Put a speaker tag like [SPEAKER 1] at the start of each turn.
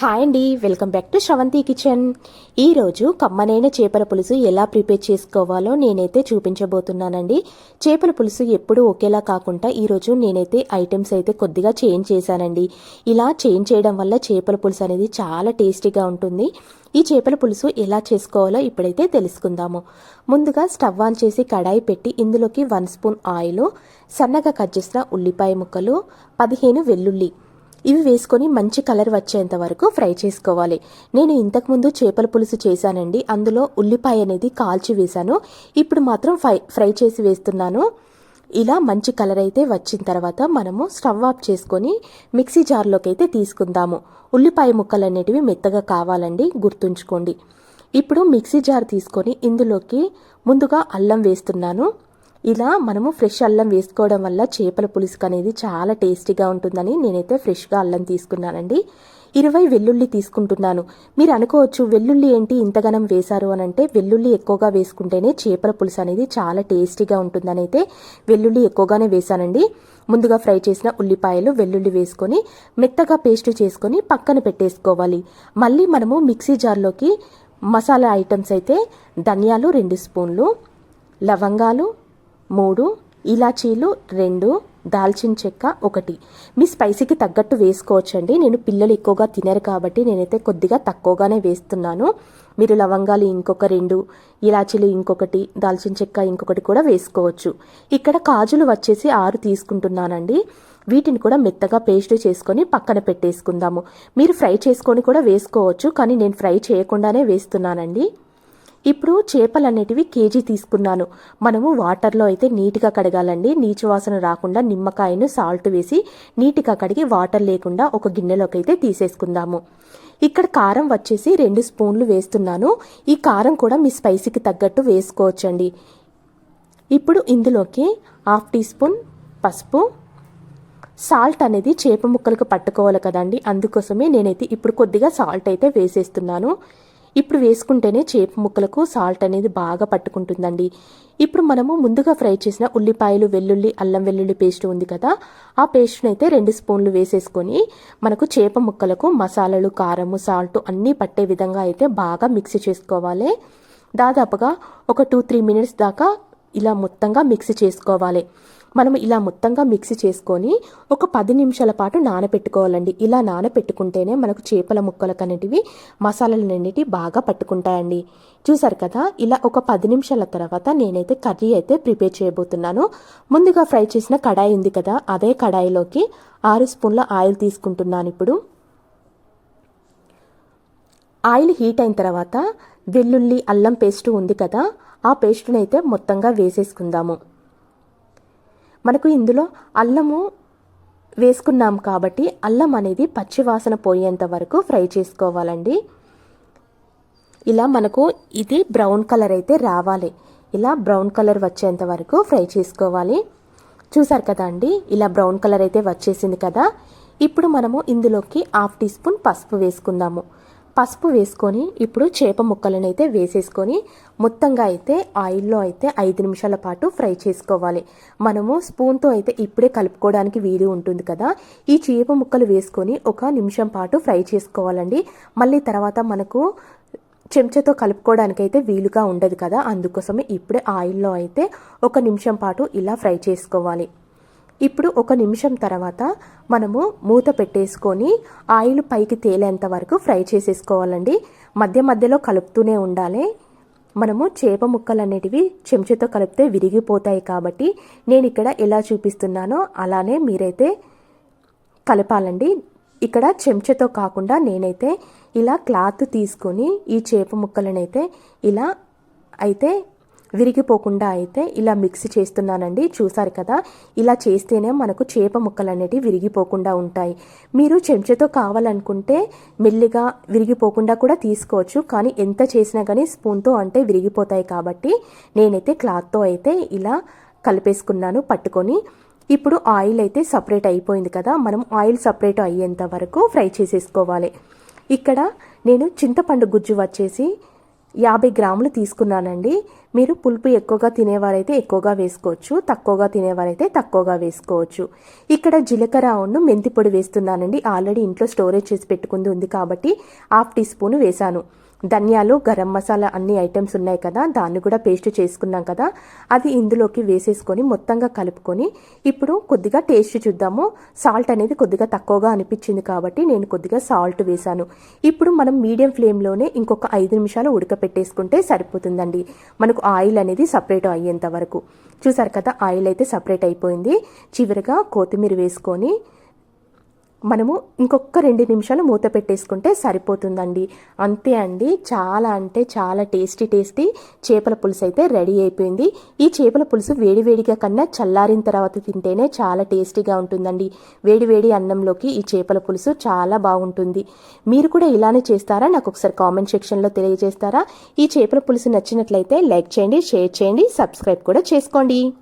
[SPEAKER 1] Hi అండి welcome back to Sravanthi kitchen. ఈరోజు కమ్మనైన చేపల పులుసు ఎలా ప్రిపేర్ చేసుకోవాలో నేనైతే చూపించబోతున్నానండి. చేపల పులుసు ఎప్పుడూ ఒకేలా కాకుండా ఈరోజు నేనైతే ఐటమ్స్ అయితే కొద్దిగా చేంజ్ చేశానండి. ఇలా చేంజ్ చేయడం వల్ల చేపల పులుసు అనేది చాలా టేస్టీగా ఉంటుంది. ఈ చేపల పులుసు ఎలా చేసుకోవాలో ఇప్పుడైతే తెలుసుకుందాము. ముందుగా స్టవ్ ఆన్ చేసి కడాయి పెట్టి ఇందులోకి వన్ స్పూన్ ఆయిల్ సన్నగా కట్ చేసిన ఉల్లిపాయ ముక్కలు పదిహేను వెల్లుల్లి ఇవి వేసుకొని మంచి కలర్ వచ్చేంత వరకు ఫ్రై చేసుకోవాలి. నేను ఇంతకుముందు చేపల పులుసు చేశానండి. అందులో ఉల్లిపాయ అనేది కాల్చి వేశాను. ఇప్పుడు మాత్రం ఫ్రై ఫ్రై చేసి వేస్తున్నాను. ఇలా మంచి కలర్ అయితే వచ్చిన తర్వాత మనము స్టవ్ ఆఫ్ చేసుకొని మిక్సీ జార్లోకి అయితే తీసుకుందాము. ఉల్లిపాయ ముక్కలు అనేటివి మెత్తగా కావాలండి గుర్తుంచుకోండి. ఇప్పుడు మిక్సీ జార్ తీసుకొని ఇందులోకి ముందుగా అల్లం వేస్తున్నాను. ఇలా మనము ఫ్రెష్ అల్లం వేసుకోవడం వల్ల చేపల పులుసుకు అనేది చాలా టేస్టీగా ఉంటుందని నేనైతే ఫ్రెష్గా అల్లం తీసుకున్నానండి. ఇరవై వెల్లుల్లి తీసుకుంటున్నాను. మీరు అనుకోవచ్చు వెల్లుల్లి ఏంటి ఇంతగనం వేశారు అని అంటే వెల్లుల్లి ఎక్కువగా వేసుకుంటేనే చేపల పులుసు అనేది చాలా టేస్టీగా ఉంటుందని అయితే వెల్లుల్లి ఎక్కువగానే వేశానండి. ముందుగా ఫ్రై చేసిన ఉల్లిపాయలు వెల్లుల్లి వేసుకొని మెత్తగా పేస్ట్ చేసుకొని పక్కన పెట్టేసుకోవాలి. మళ్ళీ మనము మిక్సీ జార్లోకి మసాలా ఐటమ్స్ అయితే ధనియాలు రెండు స్పూన్లు లవంగాలు మూడు ఇలాచీలు రెండు దాల్చిన చెక్క ఒకటి. మీ స్పైసీకి తగ్గట్టు వేసుకోవచ్చండి. నేను పిల్లలు ఎక్కువగా తినరు కాబట్టి నేనైతే కొద్దిగా తక్కువగానే వేస్తున్నాను. మీరు లవంగాలు ఇంకొక రెండు ఇలాచీలు ఇంకొకటి దాల్చిన చెక్క ఇంకొకటి కూడా వేసుకోవచ్చు. ఇక్కడ కాజులు వచ్చేసి ఆరు తీసుకుంటున్నానండి. వీటిని కూడా మెత్తగా పేస్ట్ చేసుకొని పక్కన పెట్టేసుకుందాము. మీరు ఫ్రై చేసుకొని కూడా వేసుకోవచ్చు కానీ నేను ఫ్రై చేయకుండానే వేస్తున్నానండి. ఇప్పుడు చేపలు అనేటివి కేజీ తీసుకున్నాను. మనము వాటర్లో అయితే నీట్గా కడగాలండి. నీచు వాసన రాకుండా నిమ్మకాయను సాల్ట్ వేసి నీట్గా కడిగి వాటర్ లేకుండా ఒక గిన్నెలోకి అయితే తీసేసుకుందాము. ఇక్కడ కారం వచ్చేసి రెండు స్పూన్లు వేస్తున్నాను. ఈ కారం కూడా మీ స్పైసీకి తగ్గట్టు వేసుకోవచ్చండి. ఇప్పుడు ఇందులోకి హాఫ్ టీ స్పూన్ పసుపు. సాల్ట్ అనేది చేప ముక్కలకు పట్టుకోవాలి కదండి. అందుకోసమే నేనైతే ఇప్పుడు కొద్దిగా సాల్ట్ అయితే వేసేస్తున్నాను. ఇప్పుడు వేసుకుంటేనే చేప ముక్కలకు సాల్ట్ అనేది బాగా పట్టుకుంటుందండి. ఇప్పుడు మనము ముందుగా ఫ్రై చేసిన ఉల్లిపాయలు వెల్లుల్లి అల్లం వెల్లుల్లి పేస్ట్ ఉంది కదా ఆ పేస్ట్ని అయితే రెండు స్పూన్లు వేసేసుకొని మనకు చేప ముక్కలకు మసాలాలు కారము సాల్ట్ అన్నీ పట్టే విధంగా అయితే బాగా మిక్స్ చేసుకోవాలి. దాదాపుగా ఒక టూ త్రీ మినిట్స్ దాకా ఇలా మొత్తంగా మిక్సీ చేసుకోవాలి. మనం ఇలా మొత్తంగా మిక్సీ చేసుకొని ఒక పది నిమిషాల పాటు నానపెట్టుకోవాలండి. ఇలా నానపెట్టుకుంటేనే మనకు చేపల ముక్కలకు అనేటివి మసాలాలన్నిటి బాగా పట్టుకుంటాయండి. చూసారు కదా ఇలా ఒక పది నిమిషాల తర్వాత నేనైతే కర్రీ అయితే ప్రిపేర్ చేయబోతున్నాను. ముందుగా ఫ్రై చేసిన కడాయి ఉంది కదా అదే కడాయిలోకి ఆరు స్పూన్ల ఆయిల్ తీసుకుంటున్నాను ఇప్పుడు. ఆయిల్ హీట్ అయిన తర్వాత వెల్లుల్లి అల్లం పేస్ట్ ఉంది కదా ఆ పేస్ట్ని అయితే మొత్తంగా వేసేసుకుందాము. మనకు ఇందులో అల్లము వేసుకున్నాం కాబట్టి అల్లం అనేది పచ్చివాసన పోయేంత వరకు ఫ్రై చేసుకోవాలండి. ఇలా మనకు ఇది బ్రౌన్ కలర్ అయితే రావాలి. ఇలా బ్రౌన్ కలర్ వచ్చేంత వరకు ఫ్రై చేసుకోవాలి. చూసారు కదా అండి ఇలా బ్రౌన్ కలర్ అయితే వచ్చేసింది కదా. ఇప్పుడు మనము ఇందులోకి హాఫ్ టీ స్పూన్ పసుపు వేసుకుందాము. పసుపు వేసుకొని ఇప్పుడు చేప ముక్కలను అయితే వేసేసుకొని మొత్తంగా అయితే ఆయిల్లో అయితే ఐదు నిమిషాల పాటు ఫ్రై చేసుకోవాలి. మనము స్పూన్తో అయితే ఇప్పుడే కలుపుకోవడానికి వీలు ఉంటుంది కదా. ఈ చేప ముక్కలు వేసుకొని ఒక నిమిషం పాటు ఫ్రై చేసుకోవాలండి. మళ్ళీ తర్వాత మనకు చెంచాతో కలుపుకోవడానికి అయితే వీలుగా ఉండదు కదా. అందుకోసమే ఇప్పుడే ఆయిల్లో అయితే ఒక నిమిషం పాటు ఇలా ఫ్రై చేసుకోవాలి. ఇప్పుడు ఒక నిమిషం తర్వాత మనము మూత పెట్టేసుకొని ఆయిల్ పైకి తేలేంత వరకు ఫ్రై చేసేసుకోవాలండి. మధ్య మధ్యలో కలుపుతూనే ఉండాలి. మనము చేప ముక్కలు అనేటివి చెంచాతో కలిపితే విరిగిపోతాయి కాబట్టి నేను ఇక్కడ ఎలా చూపిస్తున్నానో అలానే మీరైతే కలపాలండి. ఇక్కడ చెంచాతో కాకుండా నేనైతే ఇలా క్లాత్ తీసుకొని ఈ చేప ముక్కలనైతే ఇలా అయితే విరిగిపోకుండా అయితే ఇలా మిక్స్ చేస్తున్నానండి. చూసారు కదా? ఇలా చేస్తేనే మనకు చేప ముక్కలు అనేటివి విరిగిపోకుండా ఉంటాయి. మీరు చెంచాతో కావాలనుకుంటే మెల్లిగా విరిగిపోకుండా కూడా తీసుకోవచ్చు. కానీ ఎంత చేసినా కానీ స్పూన్తో అంటే విరిగిపోతాయి కాబట్టి నేనైతే క్లాత్తో అయితే ఇలా కలిపేసుకున్నాను పట్టుకొని. ఇప్పుడు ఆయిల్ అయితే సపరేట్ అయిపోయింది కదా? మనం ఆయిల్ సపరేట్ అయ్యేంత వరకు ఫ్రై చేసేసుకోవాలి. ఇక్కడ నేను చింతపండు గుజ్జు వచ్చేసి యాభై గ్రాములు తీసుకున్నానండి. మీరు పులుపు ఎక్కువగా తినేవారైతే ఎక్కువగా వేసుకోవచ్చు తక్కువగా తినేవారైతే తక్కువగా వేసుకోవచ్చు. ఇక్కడ జీలకర్ర ఉన్ను మెంతి పొడి వేస్తున్నానండి. ఆల్రెడీ ఇంట్లో స్టోరేజ్ చేసి పెట్టుకుంది ఉంది కాబట్టి హాఫ్ టీ స్పూన్ వేశాను. ధనియాలు గరం మసాలా అన్ని ఐటమ్స్ ఉన్నాయి కదా దాన్ని కూడా పేస్ట్ చేసుకున్నాం కదా అది ఇందులోకి వేసేసుకొని మొత్తంగా కలుపుకొని ఇప్పుడు కొద్దిగా టేస్ట్ చూద్దాము. సాల్ట్ అనేది కొద్దిగా తక్కువగా అనిపించింది కాబట్టి నేను కొద్దిగా సాల్ట్ వేశాను. ఇప్పుడు మనం మీడియం ఫ్లేమ్లోనే ఇంకొక ఐదు నిమిషాలు ఉడకపెట్టేసుకుంటే సరిపోతుందండి. మనకు ఆయిల్ అనేది సపరేట్ అయ్యేంత వరకు. చూసారు కదా ఆయిల్ అయితే సపరేట్ అయిపోయింది. చివరిగా కొత్తిమీర వేసుకొని మనము ఇంకొక రెండు నిమిషాలు మూత పెట్టేసుకుంటే సరిపోతుందండి. అంతే అండి. చాలా అంటే చాలా టేస్టీ టేస్టీ చేపల పులుసు అయితే రెడీ అయిపోయింది. ఈ చేపల పులుసు వేడివేడిగా కన్నా చల్లారిన తర్వాత తింటేనే చాలా టేస్టీగా ఉంటుందండి. వేడివేడి అన్నంలోకి ఈ చేపల పులుసు చాలా బాగుంటుంది. మీరు కూడా ఇలానే చేస్తారా? నాకు ఒకసారి కామెంట్ సెక్షన్లో తెలియజేస్తారా? ఈ చేపల పులుసు నచ్చినట్లయితే లైక్ చేయండి షేర్ చేయండి సబ్స్క్రైబ్ కూడా చేసుకోండి.